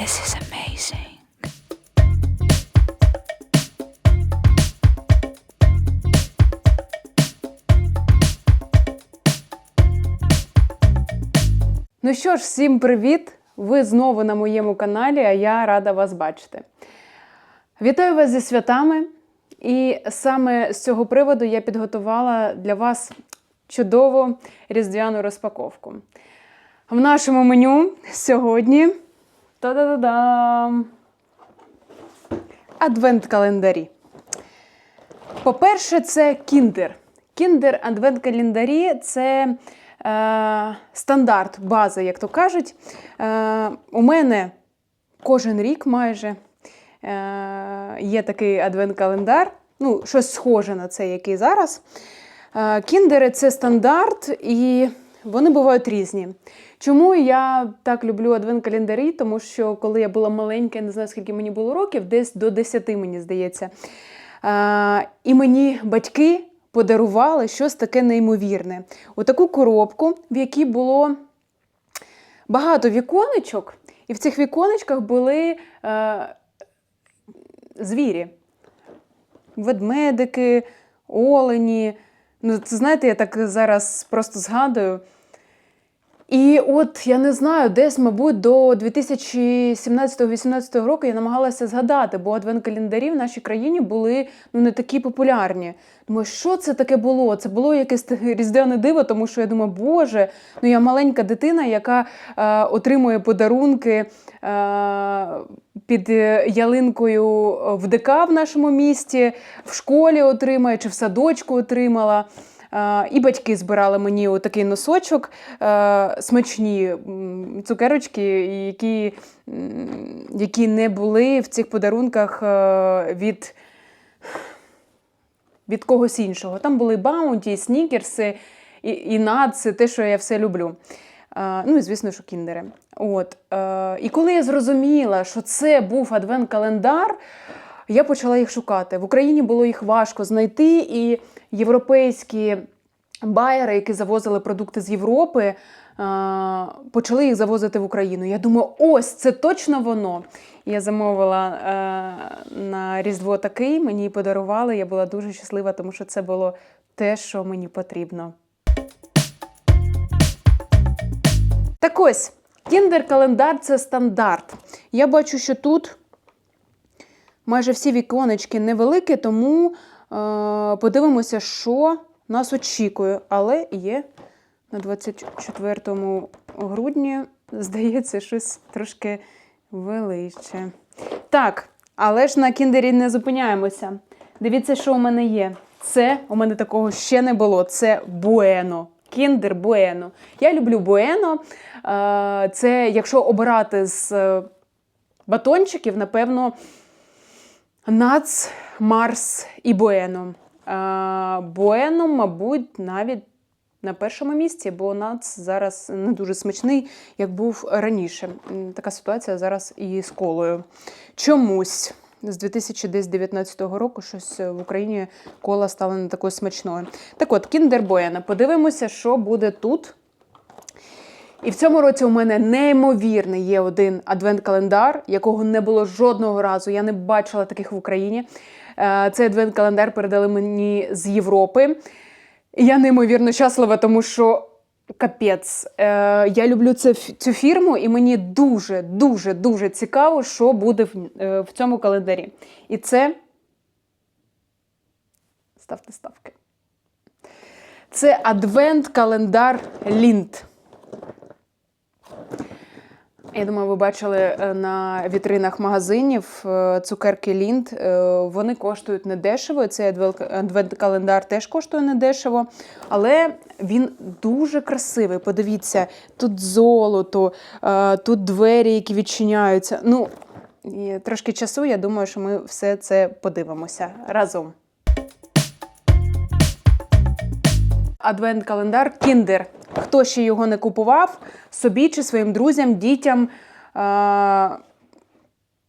This is amazing. Ну що ж, всім привіт! Ви знову на моєму каналі, а я рада вас бачити. Вітаю вас зі святами, і саме з цього приводу я підготувала для вас чудову різдвяну розпаковку. В нашому меню сьогодні та-да-да-дам! Адвент-календарі. По-перше, це кіндер. Кіндер адвент-календарі це е, стандарт, база, як то кажуть. Е, у мене кожен рік майже е, є такий адвент-календар. Ну, щось схоже на це, який зараз. Е, Кіндери це стандарт, і вони бувають різні. Чому я так люблю адвент-календарі? Тому що коли я була маленька, я не знаю, скільки мені було років, десь до 10, мені здається. Е, І мені батьки подарували щось таке неймовірне. Отаку коробку, в якій було багато віконечок, і в цих віконечках були е, звірі. Ведмедики, олені. Ну, це знаєте, я так зараз просто згадую. І от я не знаю, десь, мабуть, до 2017-2018 року я намагалася згадати, бо адвент-календарі в нашій країні були ну, не такі популярні. Думаю, що це таке було? Це було якесь різдвяне диво, тому що я думаю, Боже, ну я маленька дитина, яка е, отримує подарунки е, під ялинкою в ДК в нашому місті, в школі отримає чи в садочку отримала. Е, І батьки збирали мені отакий носочок, е, смачні цукерочки, які, які не були в цих подарунках е, від, від когось іншого. Там були баунті, снікерси і, і наци, те, що я все люблю. Ну і звісно, що кіндери. От. І коли я зрозуміла, що це був адвент-календар, я почала їх шукати. В Україні було їх важко знайти, і європейські байери, які завозили продукти з Європи, е, почали їх завозити в Україну. Я думаю, ось це точно воно. Я замовила е, на Різдво такий, мені подарували. Я була дуже щаслива, тому що це було те, що мені потрібно. Так ось, кіндер-календар це стандарт. Я бачу, що тут майже всі віконечки невеликі, тому подивимося, що нас очікує. Але є на 24 грудні, здається, щось трошки величе. Так, але ж на кіндері не зупиняємося. Дивіться, що у мене є. Це у мене такого ще не було. Це буено. Кіндер Буено. Я люблю Буено. Це, якщо обирати з е, батончиків, напевно, Нац, Марс і Буено. Е, Буено, мабуть, навіть на першому місці, бо Нац зараз не дуже смачний, як був раніше. Така ситуація зараз і з колою. Чомусь. З 2019 року щось в Україні кола стала не такою смачною. Так от, Bueno. Подивимося, що буде тут. І в цьому році у мене неймовірний є один адвент-календар, якого не було жодного разу. Я не бачила таких в Україні. Е, Цей адвент-календар передали мені з Європи. Я неймовірно щаслива, тому що капець. Е, Я люблю цю фірму, і мені дуже, дуже, дуже цікаво, що буде в, е, в цьому календарі. І це. Ставте ставки. Це адвент-календар Лінт. Я думаю, ви бачили е, на вітринах магазинів е, цукерки Лінд. Е, Вони коштують недешево. Цей адвент-календар теж коштує недешево, але він дуже красивий. Подивіться, тут золото, тут двері, які відчиняються. Ну, трошки часу, я думаю, що ми все це подивимося разом. Адвент-календар Кіндер. Хто ще його не купував, собі чи своїм друзям, дітям. Е,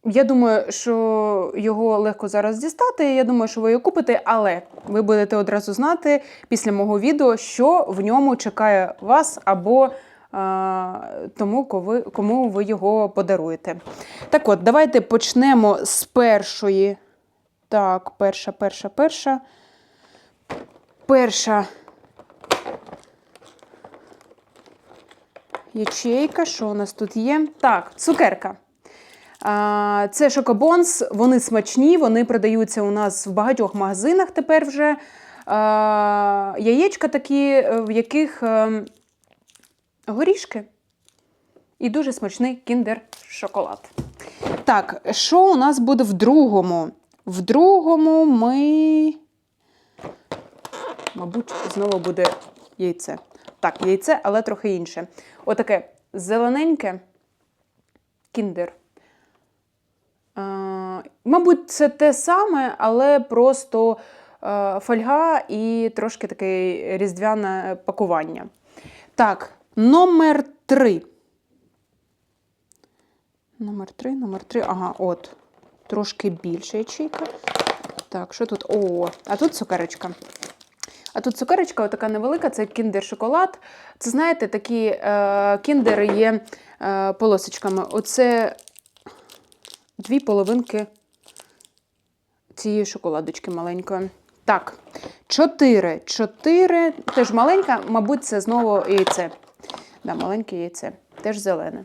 я думаю, що його легко зараз дістати. Я думаю, що ви його купите, але ви будете одразу знати після мого відео, що в ньому чекає вас або е, тому, кому ви його подаруєте. Так от, давайте почнемо з першої. Так, перша, перша, перша. Перша ячейка. Що у нас тут є? Так, цукерка. Це шокобонс, вони смачні, вони продаються у нас в багатьох магазинах тепер вже. Яєчка такі, е, в яких е, горішки. І дуже смачний кіндер-шоколад. Так, що у нас буде в другому? В другому ми. Мабуть, знову буде яйце. Так, яйце, але трохи інше. Отаке зелененьке кіндер. Е, мабуть, це те саме, але просто е, фольга і трошки таке різдвяне пакування. Так, номер три. Номер три, номер три. Ага, от. Трошки більша ячейка. Так, що тут? О, а тут цукерочка. А тут цукерочка, така невелика, це кіндер-шоколад. Це, знаєте, такі е, кіндери є е, полосочками. Оце дві половинки цієї шоколадочки маленької. Так, чотири. Чотири. Теж маленька, мабуть, це знову яйце. Да, маленьке яйце. Теж зелене.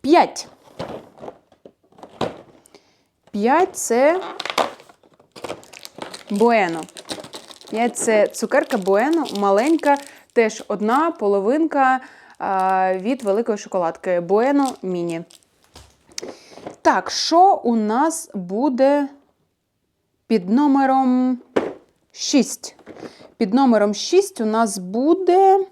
П'ять. П'ять це буено. Це цукерка буено, маленька, теж одна половинка від великої шоколадки. Буено міні. Так, що у нас буде під номером 6? Під номером 6 у нас буде.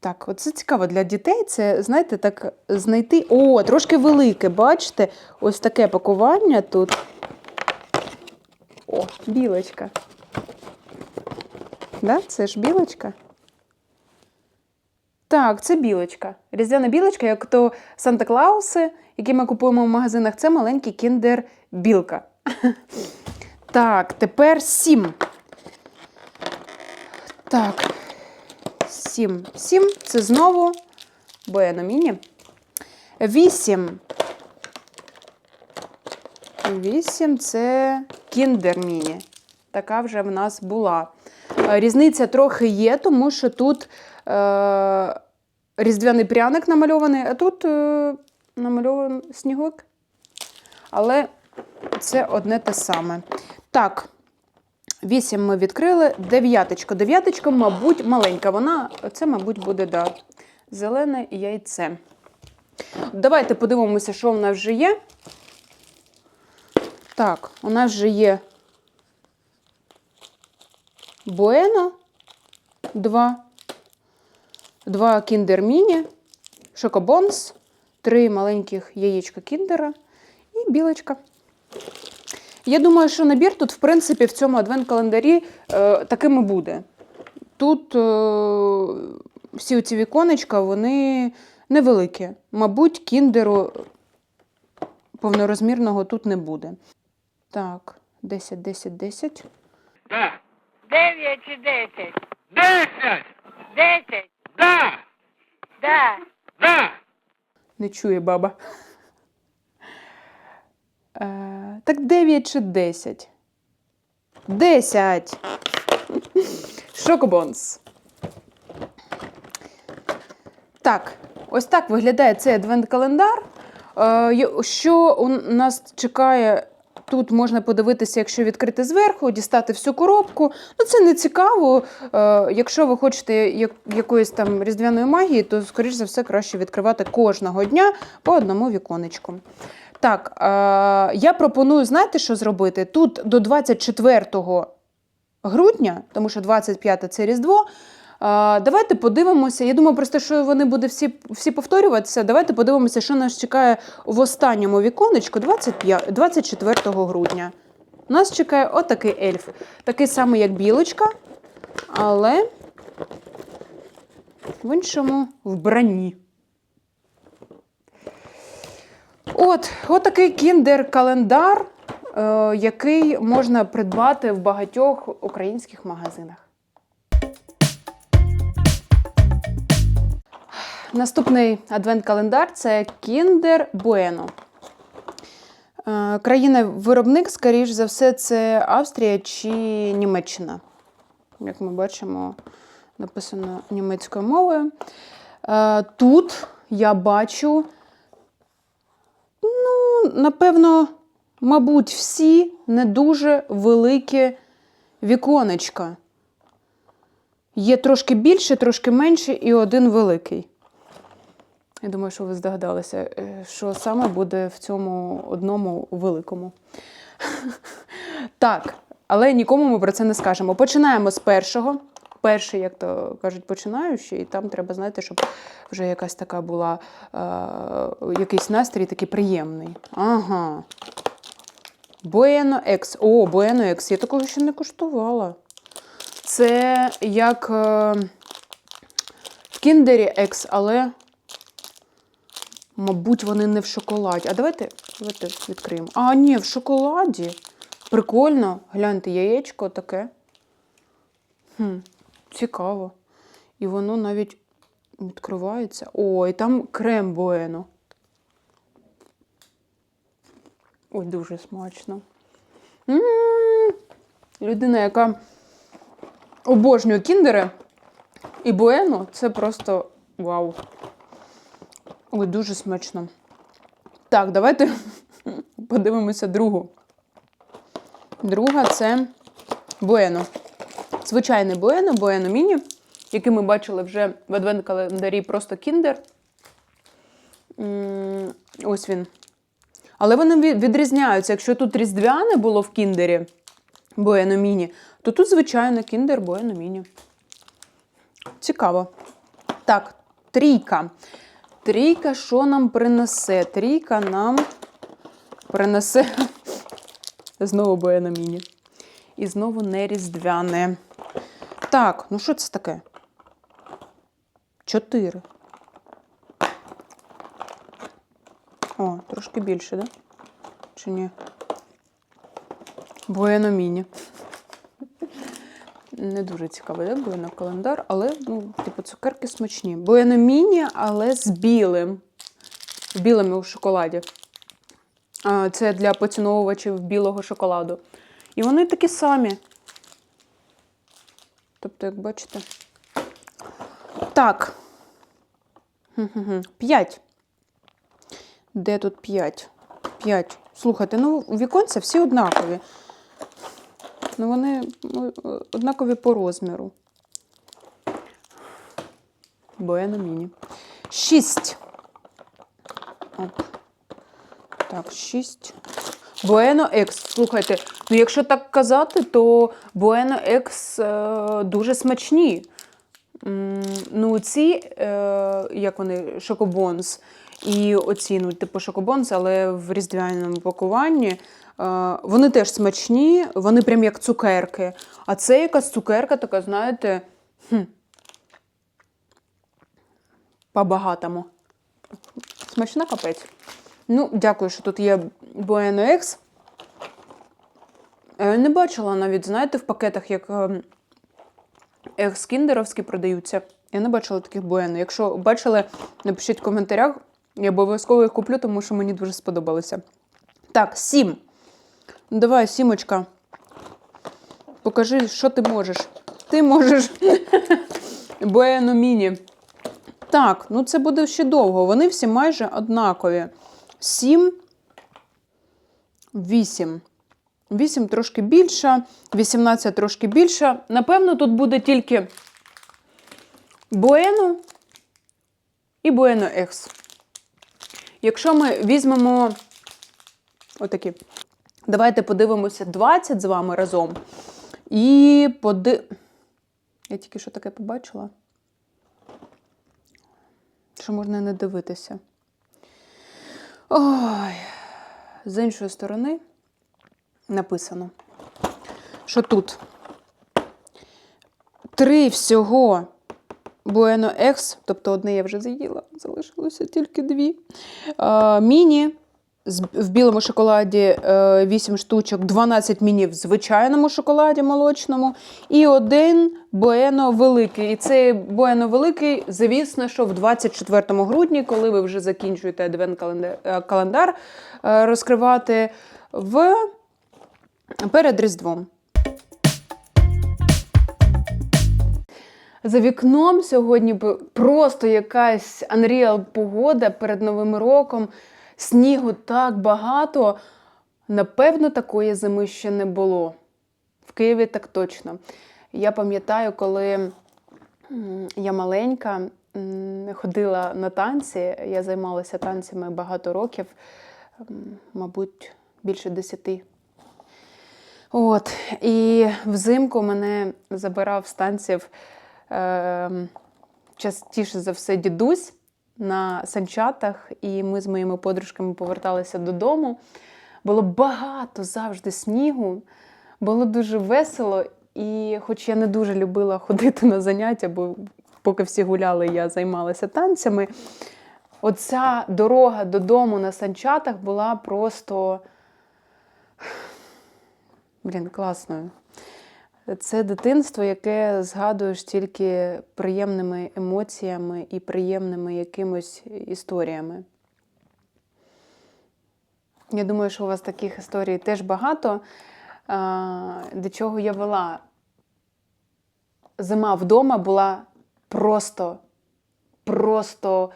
Так, оце цікаво для дітей. Це, знаєте, так знайти. О, трошки велике, бачите? Ось таке пакування тут. О, білочка. Да? Це ж білочка? Так, це білочка. Різдвяна білочка, як то Санта-Клауси, які ми купуємо в магазинах, це маленький кіндер білка. Так, тепер сім. Так. Сім. Сім це знову Буено Міні. Вісім. Вісім це Кіндер Міні. Така вже в нас була. Е, Різниця трохи є, тому що тут е, різдвяний пряник намальований, а тут е, намальований сніговик. Але це одне те саме. Так, вісім ми відкрили. Дев'яточка. Дев'яточка, мабуть, маленька. Вона, це, мабуть, буде да, зелене яйце. Давайте подивимося, що в нас вже є. Так, у нас вже є Буено, два, два кіндер міні, шокобонс, три маленьких яєчка кіндера і білочка. Я думаю, що набір тут, в принципі, в цьому адвент-календарі е, таким і буде. Тут е, всі ці віконечка, вони невеликі. Мабуть, кіндеру повнорозмірного тут не буде. Так, 10, 10, 10. Да. Дев'ять чи десять? Десять. Десять. Да. Да. Да. Не чує баба. Е, так 9 чи 10? 10. Шокобонс. Так, ось так виглядає цей адвент-календар. Е, Що у нас чекає? Тут можна подивитися, якщо відкрити зверху, дістати всю коробку. Ну, це не цікаво. Е, Якщо ви хочете як- якоїсь там різдвяної магії, то, скоріш за все, краще відкривати кожного дня по одному віконечку. Так, е, я пропоную, знаєте, що зробити? Тут до 24 грудня, тому що 25 це Різдво. Давайте подивимося. Я думаю, просто що вони будуть всі, всі повторюватися. Давайте подивимося, що нас чекає в останньому віконечку 25, 24 грудня. Нас чекає отакий ельф. Такий самий, як білочка, але в іншому вбранні. От, отакий кіндер-календар, е, який можна придбати в багатьох українських магазинах. Наступний адвент-календар це Kinder Bueno. Е, Країна-виробник, скоріш за все, це Австрія чи Німеччина. Як ми бачимо, написано німецькою мовою. Е, Тут я бачу, ну, напевно, мабуть, всі не дуже великі віконечка. Є трошки більше, трошки менше і один великий. Я думаю, що ви здогадалися, е, що саме буде в цьому одному великому. Так, але нікому ми про це не скажемо. Починаємо з першого. Перший, як то кажуть, починаючий, і там треба, знаєте, щоб вже якась така була, е, якийсь настрій такий приємний. Ага. Bueno X. О, Bueno X. Я такого ще не куштувала. Це як е, в Кіндері X, але, мабуть, вони не в шоколаді. А давайте, давайте відкриємо. А, ні, в шоколаді. Прикольно. Гляньте, яєчко таке. Хм, цікаво. І воно навіть відкривається. О, і там крем Буено. Ой, дуже смачно. М-м-м. Людина, яка обожнює кіндери і буено, це просто вау. Ой, дуже смачно. Так, давайте подивимося другу. Друга це буено. Звичайне буено, буено міні, який ми бачили вже в адвент-календарі просто кіндер. Ось він. Але вони відрізняються. Якщо тут різдвяне було в кіндері Буено Міні, то тут, звичайно, кіндер Буено Міні. Цікаво. Так, трійка. Трійка, що нам принесе? Трійка нам принесе знову Буено Міні. І знову не різдвяне. Так, ну що це таке? Чотири. О, трошки більше, да? Чи ні? Буено міні. Не дуже цікавий, да? Буено календар, але, ну, типу, цукерки смачні. Буено міні, але з білим. Білими у шоколаді. Це для поціновувачів білого шоколаду. І вони такі самі. Тобто, як бачите. Так. П'ять. Де тут 5? 5. Слухайте, ну віконця всі однакові. Ну, вони однакові по розміру. Бояна міні. 6. Оп. Так, 6. Буено Екс. Слухайте, ну якщо так казати, то Буено Екс е, дуже смачні. Ну, ці, е, як вони, шокобонс, і оці, ну, типу шокобонс, але в різдвяному пакуванні. Вони теж смачні, вони прям як цукерки. А це якась цукерка, така, знаєте, хм, по-багатому. Смачна капець. Ну, дякую, що тут є Bueno X. Е, Не бачила навіть, знаєте, в пакетах, як ем, екс-кіндеровські продаються. Я не бачила таких Bueno. Якщо бачили, напишіть в коментарях. Я обов'язково їх куплю, тому що мені дуже сподобалися. Так, сім. Ну, Давай, сімочка. Покажи, що ти можеш. Ти можеш. Bueno міні. Так, ну це буде ще довго. Вони всі майже однакові. 7, 8. 8 трошки більша, 18 трошки більша. Напевно, тут буде тільки Bueno і Bueno X. Якщо ми візьмемо отакі, давайте подивимося 20 з вами разом. І поди... Я тільки що таке побачила. Що можна не дивитися. Ой, з іншої сторони написано, що тут три всього Bueno X, тобто одне я вже з'їла, залишилося тільки дві. Міні в білому шоколаді е, 8 штучок, 12 міні в звичайному шоколаді молочному, і один Боено великий. І цей Боено великий, звісно, що в 24 грудні, коли ви вже закінчуєте адвент календар, е, календар е, розкривати в перед Різдвом. За вікном сьогодні просто якась Unreal погода перед Новим роком. Снігу так багато. Напевно, такої зими ще не було. В Києві так точно. Я пам'ятаю, коли я маленька ходила на танці, я займалася танцями багато років, мабуть, більше десяти. От, і взимку мене забирав з танців е, частіше за все дідусь на санчатах, і ми з моїми подружками поверталися додому. Було багато завжди снігу, було дуже весело. І хоч я не дуже любила ходити на заняття, бо поки всі гуляли, я займалася танцями. Оця дорога додому на санчатах була просто блін, класною. Це дитинство, яке згадуєш тільки приємними емоціями і приємними якимось історіями. Я думаю, що у вас таких історій теж багато. До чого я вела? Зима вдома була просто, просто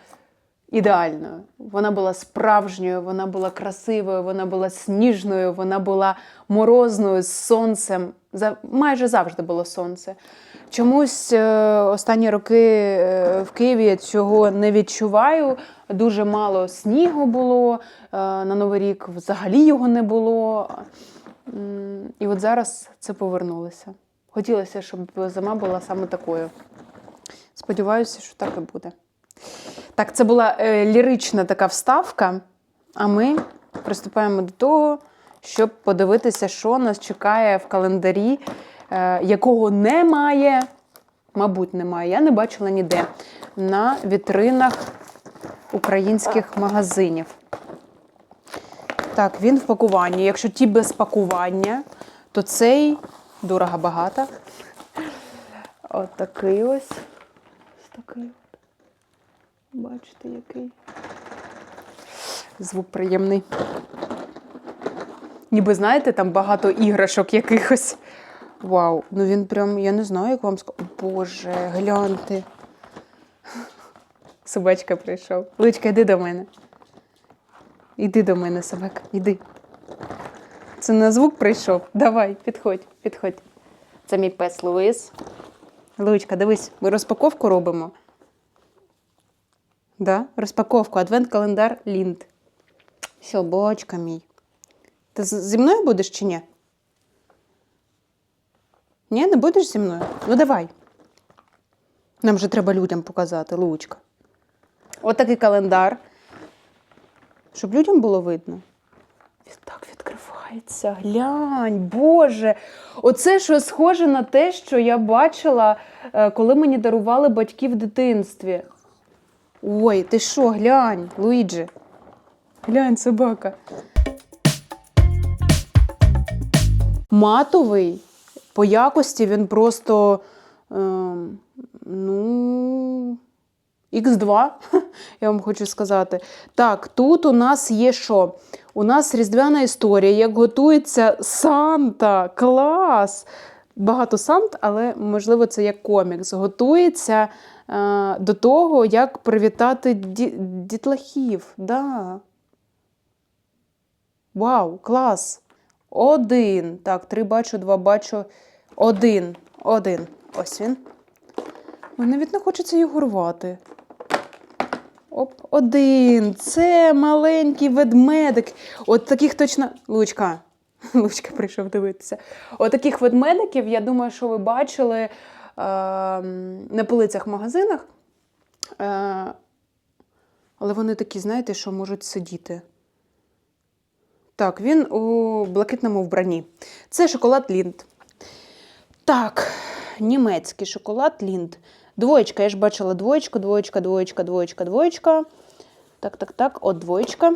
ідеальною. Вона була справжньою, вона була красивою, вона була сніжною, вона була морозною з сонцем. За- Майже завжди було сонце. Чомусь е, останні роки е, в Києві я цього не відчуваю. Дуже мало снігу було. е, На Новий рік взагалі його не було. І от зараз це повернулося. Хотілося, щоб зима була саме такою. Сподіваюся, що так і буде. Так, це була е, лірична така вставка, а ми приступаємо до того, щоб подивитися, що нас чекає в календарі, е, якого немає, мабуть, немає. Я не бачила ніде на вітринах українських магазинів. Так, він в пакуванні. Якщо ті без пакування, то цей дорого багато. От такий ось. Ось такий. Бачите, який. Звук приємний. Ніби, знаєте, там багато іграшок якихось. Вау, ну він прям, я не знаю, як вам сказати. Боже, гляньте. Собачка прийшов. Личка, йди до мене. Іди до мене, собака, іди. Це на звук прийшов. Давай, підходь, підходь. Це мій пес Луїс. Луїчка, дивись, ми розпаковку робимо. Да? Розпаковку, адвент-календар Лінд. Собачка мій. Ти зі мною будеш чи ні? Ні, не будеш зі мною? Ну давай. Нам же треба людям показати, Лучка. От такий календар. Щоб людям було видно. Він так відкривається. Глянь, Боже. Оце що схоже на те, що я бачила, е, коли мені дарували батьки в дитинстві. Ой, ти що, глянь, Луїджі. Глянь, собака. Матовий. По якості він просто. ем, ну. Х2, я вам хочу сказати. Так, тут у нас є що? У нас різдвяна історія, як готується Санта. Клас! Багато Сант, але можливо це як комікс. Готується е, до того, як привітати ді- дітлахів. Да. Вау, клас! Один. Так, три бачу, два бачу. Один. Один. Ось він. Мені навіть не хочеться його рвати. Оп, один. Це маленький ведмедик. От таких точно. Лучка. Лучка прийшов дивитися. От таких ведмедиків, я думаю, що ви бачили е, на полицях в магазинах. Е, але вони такі, знаєте, що можуть сидіти. Так, він у блакитному вбранні. Це шоколад Лінд. Так, німецький шоколад Лінд. Двоєчка, я ж бачила двоєчку, двоєчка, двоєчка, двоєчка, двоєчка. Так, так, так, от двоєчка.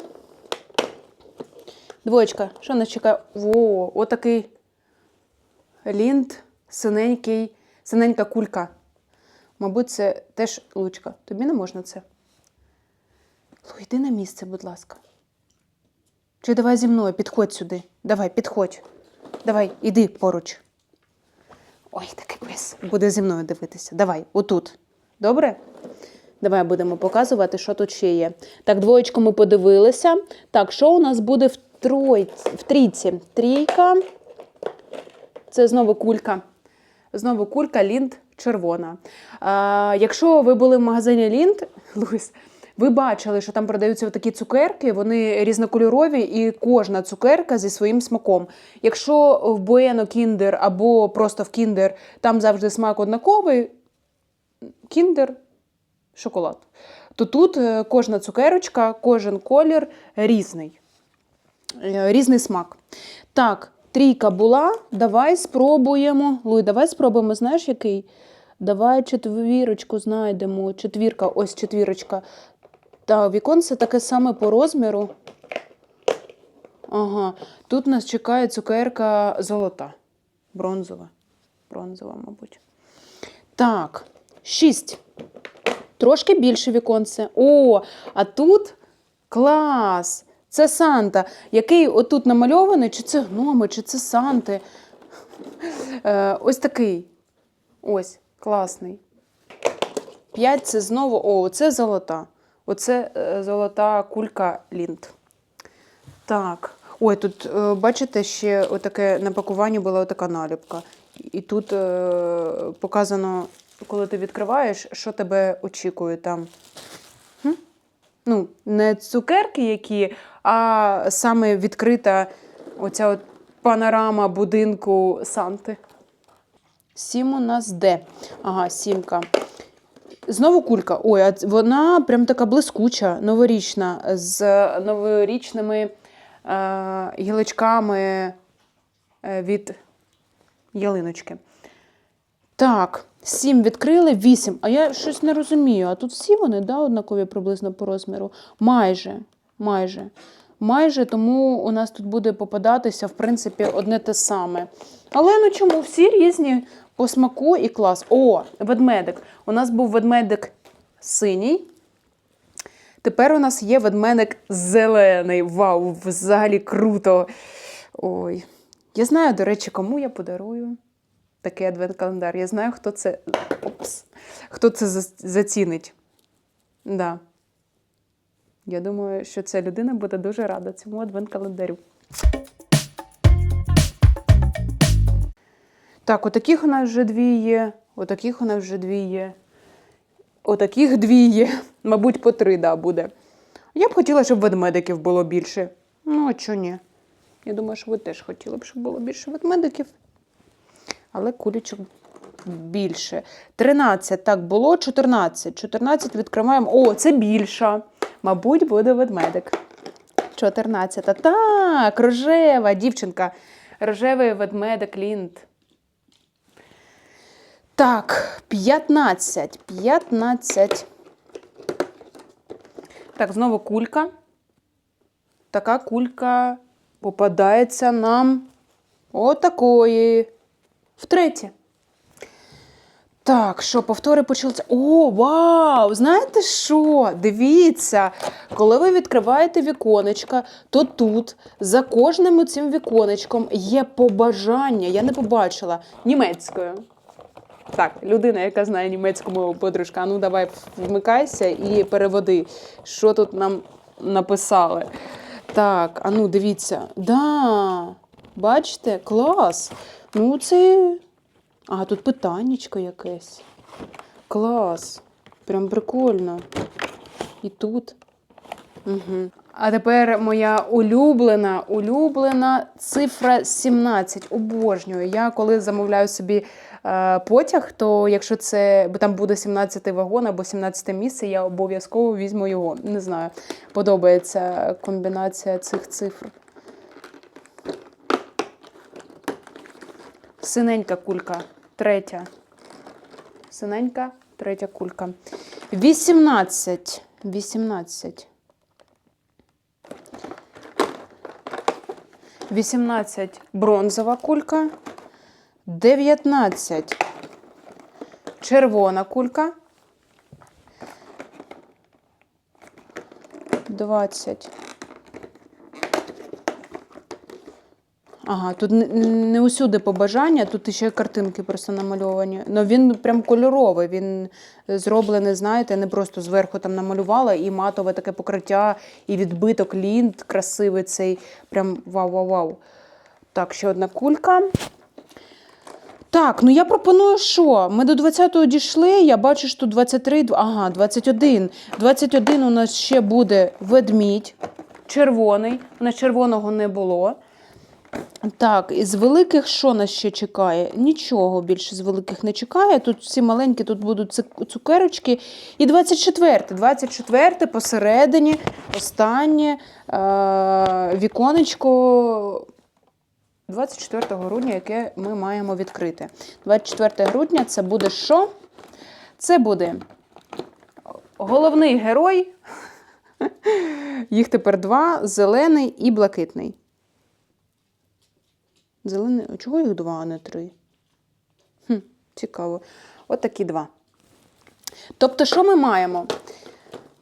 Двоєчка, що нас чекає? Во, отакий лінт, синенький, синенька кулька. Мабуть, це теж лучка. Тобі не можна це. Лу, йди на місце, будь ласка. Чи давай зі мною, підходь сюди. Давай, підходь. Давай, іди поруч. Ой, такий пес. Буде зі мною дивитися. Давай, отут. Добре? Давай будемо показувати, що тут ще є. Так, двоєчку ми подивилися. Так, що у нас буде в, тройці, в трійці? Трійка. Це знову кулька. Знову кулька лінт червона. А, якщо ви були в магазині Лінт, Луїс, ви бачили, що там продаються такі цукерки, вони різнокольорові, і кожна цукерка зі своїм смаком. Якщо в Bueno Kinder або просто в Kinder там завжди смак однаковий, Kinder шоколад. То тут е, кожна цукерочка, кожен колір різний. Е, Різний смак. Так, трійка була. Давай спробуємо. Луй, давай спробуємо, знаєш який? Давай четвірочку знайдемо. Четвірка, ось четвірочка. Та віконце таке саме по розміру. Ага. Тут нас чекає цукерка золота. Бронзова. Бронзова, мабуть. Так, шість. Трошки більше віконце. О, а тут клас! Це Санта, який отут намальований, чи це гноми, чи це Санти. Е, ось такий. Ось, класний. П'ять це знову. О, це золота. Оце е, золота кулька лінт. Так. Ой, тут, е, бачите, ще отаке на пакуванні була така наліпка. І тут е, показано, коли ти відкриваєш, що тебе очікує там. Ну, не цукерки які, а саме відкрита оця от панорама будинку Санти. Сім у нас де? Ага, сімка. Знову кулька. Ой, а вона прям така блискуча, новорічна, з новорічними е, гілочками е, від ялиночки. Так, сім відкрили, вісім. А я щось не розумію. А тут всі вони да, однакові приблизно по розміру. Майже, майже. Майже, тому у нас тут буде попадатися, в принципі, одне те саме. Але ну чому? Всі різні по смаку і клас. О, ведмедик. У нас був ведмедик синій. Тепер у нас є ведмедик зелений. Вау, взагалі круто. Ой. Я знаю, до речі, кому я подарую такий адвент-календар. Я знаю, хто це. Опс. Хто це зацінить. Да. Я думаю, що ця людина буде дуже рада цьому адвент-календарю. Так, отаких у нас вже дві є. Отаких у нас вже дві є. Отаких дві є. Мабуть, по три да, буде. Я б хотіла, щоб ведмедиків було більше. Ну, а чого ні? Я думаю, що ви теж хотіли б, щоб було більше ведмедиків. Але кулічок більше. 13, так, було 14. 14 відкриваємо. О, це більша. Мабуть, буде ведмедик. 14. Так, рожева дівчинка. Рожевий ведмедик Лінд. Так, 15. 15. Так, знову кулька. Така кулька попадається нам отакої. Втретє. Так, що, повтори почалися. О, вау! Знаєте що? Дивіться, коли ви відкриваєте віконечка, то тут за кожним цим віконечком є побажання. Я не побачила німецькою. Так, людина, яка знає німецьку мову, подружка, ну давай вмикайся і переводи, що тут нам написали. Так, а ну дивіться. Да, бачите, клас. Ну, це. А, тут питаннячко якесь. Клас. Прям прикольно. І тут. Угу. А тепер моя улюблена, улюблена цифра 17. Обожнюю. Я коли замовляю собі е, потяг, то якщо це бо там буде 17 вагон або 17 місце, я обов'язково візьму його. Не знаю, подобається комбінація цих цифр. Синенька кулька, третя. Синенька, третя кулька. 18. 18. 18 бронзова кулька, 19 червона кулька, 20. Ага, тут не, усюди побажання, тут ще картинки просто намальовані. Ну він прям кольоровий, він зроблений, знаєте, не просто зверху там намалювала і матове таке покриття, і відбиток лінт красивий цей. Прям вау-вау-вау. Так, ще одна кулька. Так, ну я пропоную, що? Ми до 20-го дійшли, я бачу, що тут 23, ага, 21. 21 у нас ще буде ведмідь, червоний. У нас червоного не було. Так, із великих що нас ще чекає? Нічого більше з великих не чекає. Тут всі маленькі, тут будуть цукерочки. І 24. 24 посередині, останнє е- віконечко 24 грудня, яке ми маємо відкрити. 24 грудня це буде що? Це буде головний герой. Їх тепер два: зелений і блакитний. Зелений. Чого їх два, а не три? Хм, цікаво. От такі два. Тобто, що ми маємо?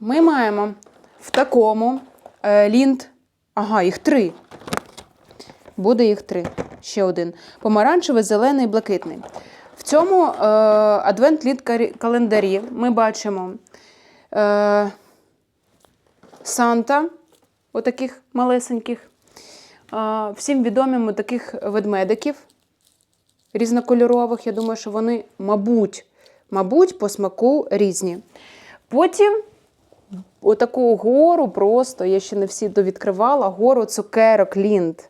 Ми маємо в такому е, лінт. Ага, їх три. Буде їх три. Ще один. Помаранчевий, зелений, блакитний. В цьому е, адвент літ календарі ми бачимо е, Санта, отаких малесеньких. Всім відомим таких ведмедиків різнокольорових. Я думаю, що вони, мабуть, мабуть, по смаку різні. Потім отаку гору просто, я ще не всі довідкривала, гору цукерок лінд.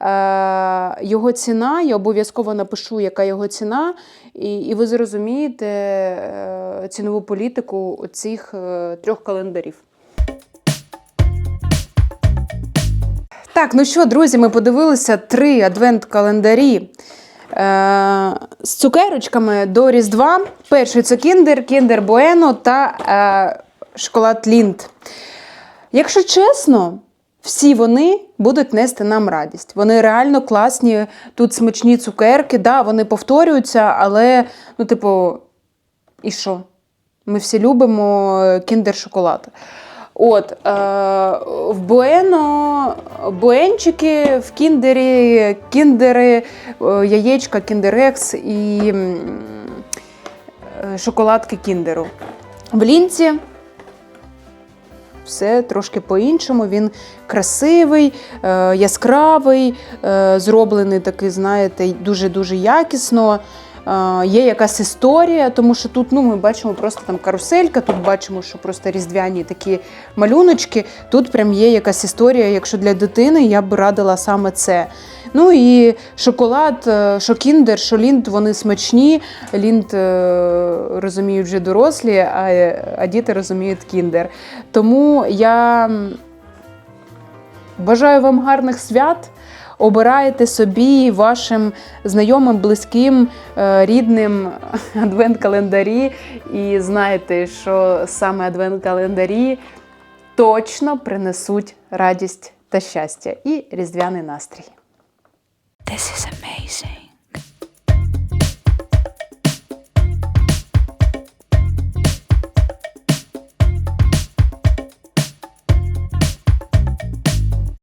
Е, його ціна, я обов'язково напишу, яка його ціна, і, і ви зрозумієте е, цінову політику цих е, трьох календарів. Так, ну що, друзі, ми подивилися три адвент-календарі е, з цукерочками до Різдва. Перший це Кіндер, Кіндер Буено та е, шоколад Лінд. Якщо чесно, всі вони будуть нести нам радість. Вони реально класні, тут смачні цукерки, да, вони повторюються, але, ну, типу, і що? Ми всі любимо кіндер-шоколад. От, е, в Буено буенчики, в кіндері, кіндери, е, яєчка, кіндерекс і е, шоколадки кіндеру. В лінці все трошки по-іншому. Він красивий, е, яскравий, зроблений такий, знаєте, дуже-дуже якісно. Е, Є якась історія, тому що тут ну, ми бачимо просто там каруселька, тут бачимо, що просто різдвяні такі малюночки. Тут прям є якась історія. Якщо для дитини, я б радила саме це. Ну і шоколад, е, що кіндер, що лінд, вони смачні. Лінд е, розуміють вже дорослі, а, а діти розуміють кіндер. Тому я бажаю вам гарних свят. Обирайте собі вашим знайомим, близьким, е, рідним адвент-календарі і знайте, що саме адвент-календарі точно принесуть радість та щастя і різдвяний настрій. This is amazing.